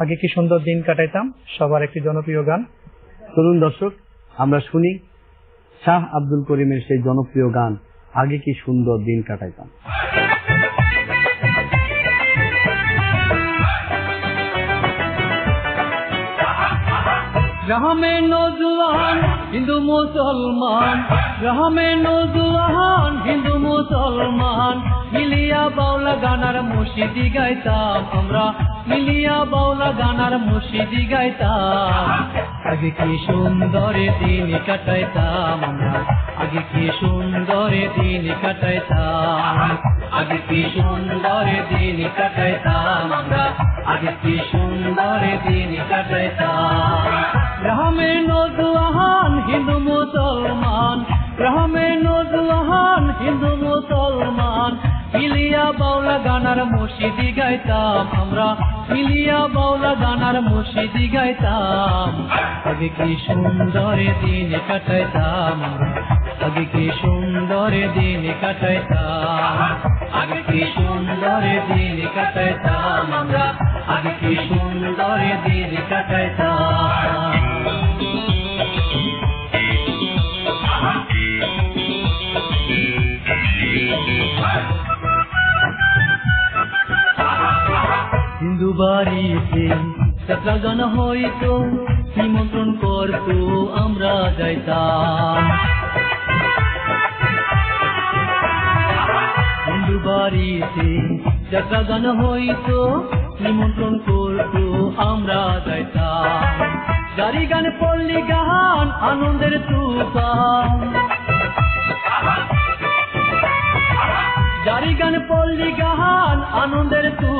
আগে কি সুন্দর দিন কাটাইতাম? সবার একটি জনপ্রিয় গান। তরুণ দর্শক, আমরা শুনি শাহ আব্দুল করিমের সেই জনপ্রিয় গান, আগে কি সুন্দর দিন কাটাইতাম। রহমে নজওয়ান, হিন্দু মুসলমান। রহমে নজওয়ান, হিন্দু মুসলমান। মিলিয়া বাউলা গানার মুর্শিদি গাইতাম আমরা। মিলিয়া বাউলা গানার মুর্শিদি গাইতাম। আগে কি সুন্দরে দিন কাটাইতাম আমরা। আগে কি সুন্দরে দিন কাটাইতাম। আগে কি সুন্দরে দিন কাটাইতাম আমরা। আগে কি সুন্দরে দিন কাটাইতাম। হিন্দু মুসলমান রহমে নজওয়ান, হিন্দু মুসলমান। মিলিয়া বাউলা গানার মুর্শিদি গাইতাম আমরা। মিলিয়া বাউলা গানার মুর্শিদি গাইতাম। আগে কি সুন্দরে দিন কাটাইতাম আগে কি সুন্দরে দিন কাটাইতাম। আগে কি সুন্দরে দিন কাটাইতাম আমরা। আগে কি সুন্দরে দিন কাটাইতাম। বাড়িতে। যাত্রাগান হইতো নিমন্ত্রণ করতো, আমরা যাইতাম। হিন্দু বাড়িতে যাত্রাগান হইতো নিমন্ত্রণ করতো, আমরা যাইতাম। গাড়ি গান, পল্লী গান, আনন্দের তুফান। জারি গান, পল্লী গান, আনন্দের তুফান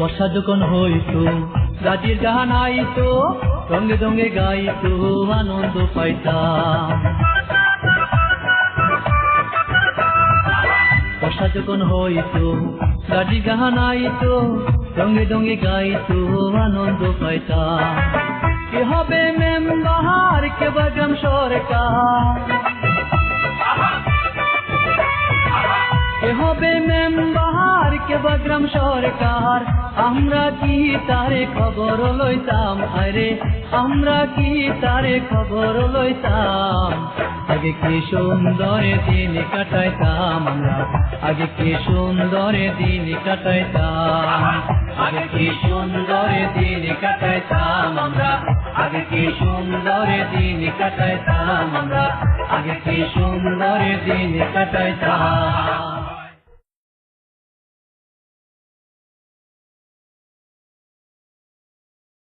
বর্ষা যখন হইতো গাজির গান আইতো রঙে রঙে গাইতো, আনন্দ পাইতাম। বর্ষা যখন হইতো গাজি গান আইতো রঙে রঙে গাইতো, আনন্দ পাইতাম। কে হবে মেম্বার, কে বাগাম সরকার? বাগ্রাম সরকার। আমরা কি তারে খবর লইতাম? আরে, আমরা কি তারে খবর লইতাম? আগে কি সুন্দরে দিন কাটাইতাম আমরা? আগে কি সুন্দরে দিন কাটাইতাম? আগে কি সুন্দরে দিন কাটাইতাম আমরা? আগে কি সুন্দরে দিন কাটাইতাম আমরা? আগে কি সুন্দরে দিন কাটাইতাম?